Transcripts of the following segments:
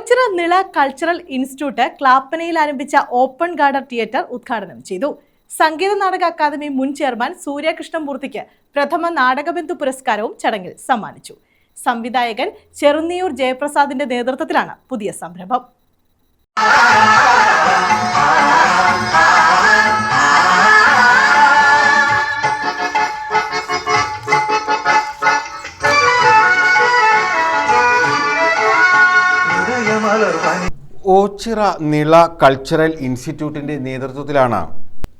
Ochira Nila cultural institute ക്ലാപ്പനയിൽ ആരംഭിച്ച open garden theatre ഉദ്ഘാടനം ചെയ്തു. സംഗീത നാടക അക്കാദമി മുൻ ചെയർമാൻ സൂര്യകൃഷ്ണമൂർത്തിക്ക് പ്രഥമ നാടകബന്ധു പുരസ്കാരവും ചടങ്ങിൽ സമ്മാനിച്ചു. സംവിധായകൻ ചെറുന്നിയൂർ ജയപ്രസാദിന്റെ നേതൃത്വത്തിലാണ് പുതിയ സംരംഭം. ഓച്ചിറ നിള കൾച്ചറൽ ഇൻസ്റ്റിറ്റ്യൂട്ടിന്റെ നേതൃത്വത്തിലാണ്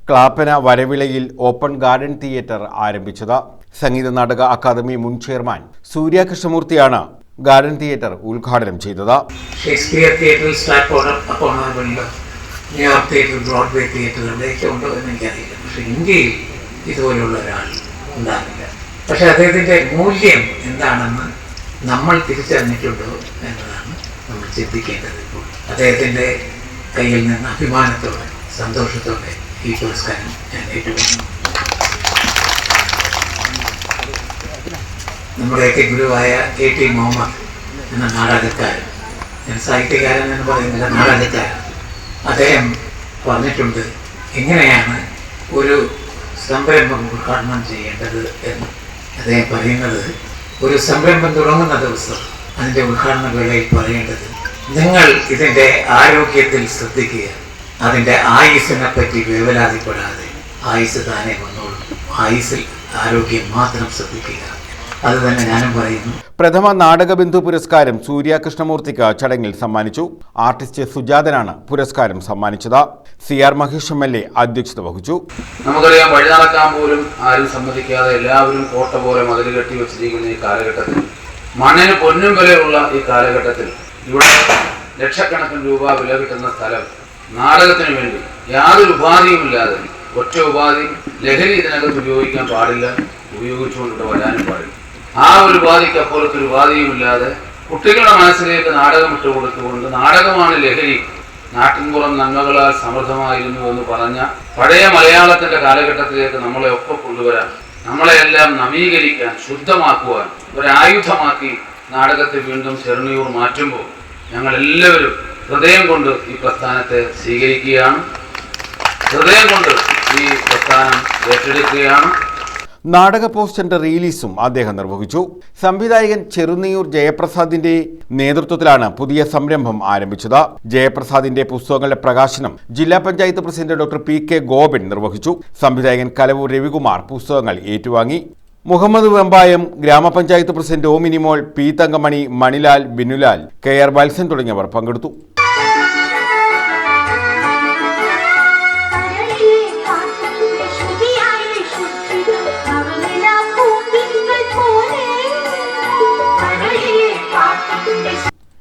ക്ലാപ്പന വരവിളയിൽ ഓപ്പൺ ഗാർഡൻ തിയേറ്റർ ആരംഭിച്ചത്. സംഗീത നാടക അക്കാദമി മുൻ ചെയർമാൻ സൂര്യ കൃഷ്ണമൂർത്തിയാണ് ഗാർഡൻ തിയേറ്റർ ഉദ്ഘാടനം ചെയ്തത്. ഷേക്സ്പിയർ സ്റ്റാർ പക്ഷെ ഇതുപോലുള്ള ഒരാൾ മൂല്യം എന്താണെന്ന് നമ്മൾ തിരിച്ചറിഞ്ഞിട്ടുണ്ടോ എന്നതാണ് നമ്മൾ ചിന്തിക്കേണ്ടത് ഇപ്പോൾ അദ്ദേഹത്തിന്റെ കയ്യിൽ നിന്ന് അഭിമാനത്തോടെ സന്തോഷത്തോടെ ഈ പുരസ്കാരം ഞാൻ ഏറ്റുകൊള്ളുന്നു നമ്മുടെയൊക്കെ ഗുരുവായ കെ ടി മുഹമ്മദ് എന്ന നാടകക്കാരൻ ഞാൻ സാഹിത്യകാരൻ എന്ന് പറയുന്നില്ല നാടകക്കാരൻ. അദ്ദേഹം പറഞ്ഞിട്ടുണ്ട് എങ്ങനെയാണ് ഒരു സംരംഭം ഉദ്ഘാടനം ചെയ്യേണ്ടത്? എന്ന് അദ്ദേഹം പറയുന്നത് ഒരു സംരംഭം തുടങ്ങുന്ന ദിവസം അതിന്റെ ഉദ്ഘാടന വേളയിൽ പറയേണ്ടത്. നിങ്ങൾ ഇതിന്റെ ആരോഗ്യത്തിൽ ശ്രദ്ധിക്കുക. അതിന്റെ ആയുസിനെ പറ്റി വേവലാതിപ്പെടാതെ ആയുസ് താനെ വന്നോളൂ. ആയുസിൽ ആരോഗ്യം മാത്രം ശ്രദ്ധിക്കുക. അത് തന്നെ ഞാനും പറയുന്നു. പ്രഥമ നാടകബന്ധു പുരസ്കാരം സൂര്യ കൃഷ്ണമൂർത്തിക്ക് ചടങ്ങിൽ സമ്മാനിച്ചു. ആർട്ടിസ്റ്റ് സുജാതനാണ് പുരസ്കാരം സമ്മാനിച്ചത്. C R Mahesh M L A അധ്യക്ഷത വഹിച്ചു. നമുക്കറിയാം വഴി നടക്കാൻ പോലും ആരും സമ്മതിക്കാതെ എല്ലാവരും കോട്ട പോലെ മതിൽ കെട്ടി വെച്ചിരിക്കുന്ന ഈ കാലഘട്ടത്തിൽ മണ്ണിന് പൊന്നും വിലയുള്ള ഈ കാലഘട്ടത്തിൽ ഇവിടെ ലക്ഷക്കണക്കിന് രൂപ വില കിട്ടുന്ന സ്ഥലം നാടകത്തിന് വേണ്ടി യാതൊരു ഉപാധിയുമില്ലാതെ ഒറ്റ ഉപാധി ലഹരി ഇതിനകത്ത് ഉപയോഗിക്കാൻ പാടില്ല ഉപയോഗിച്ചുകൊണ്ടിട്ട് വരാനും പാടില്ല. ആ ഒരു ഉപാധിക്ക് ഒരു ഉപാധിയുമില്ലാതെ കുട്ടികളുടെ മനസ്സിലേക്ക് നാടകം ഇട്ട് കൊടുത്തുകൊണ്ട് നാടകമാണ് ലഹരി. നാട്ടിൻപുറം നന്മകളാൽ സമൃദ്ധമായിരുന്നു എന്ന് പറഞ്ഞ പഴയ മലയാളത്തിന്റെ കാലഘട്ടത്തിലേക്ക് നമ്മളെ ഒക്കെ കൊണ്ടുവരാൻ നമ്മളെയെല്ലാം നവീകരിക്കാൻ ശുദ്ധമാക്കുവാൻ ഒരായുധമാക്കി നാടകത്തെ വീണ്ടും ചെറുണിയൂർ മാറ്റുമ്പോൾ ഞങ്ങളെല്ലാവരും ഹൃദയം കൊണ്ട് ഈ പ്രസ്ഥാനത്തെ സ്വീകരിക്കുകയാണ്. ഹൃദയം കൊണ്ട് ഈ പ്രസ്ഥാനം ഏറ്റെടുക്കുകയാണ്. നാടക പോസ്റ്ററിന്റെ റിലീസും അദ്ദേഹം നിർവഹിച്ചു. സംവിധായകൻ ചെറുനീയൂർ ജയപ്രസാദിന്റെ നേതൃത്വത്തിലാണ് പുതിയ സംരംഭം ആരംഭിച്ചത്. ജയപ്രസാദിന്റെ പുസ്തകങ്ങളുടെ പ്രകാശനം ജില്ലാ panchayat president doctor P K Gopan നിർവഹിച്ചു. സംവിധായകൻ കലവൂർ രവികുമാർ പുസ്തകങ്ങൾ ഏറ്റുവാങ്ങി. മുഹമ്മദ് വെമ്പായം ഗ്രാമപഞ്ചായത്ത് president Ominimol Minimol P Thankamani Manilal Binulal K R Valsan തുടങ്ങിയവർ പങ്കെടുത്തു.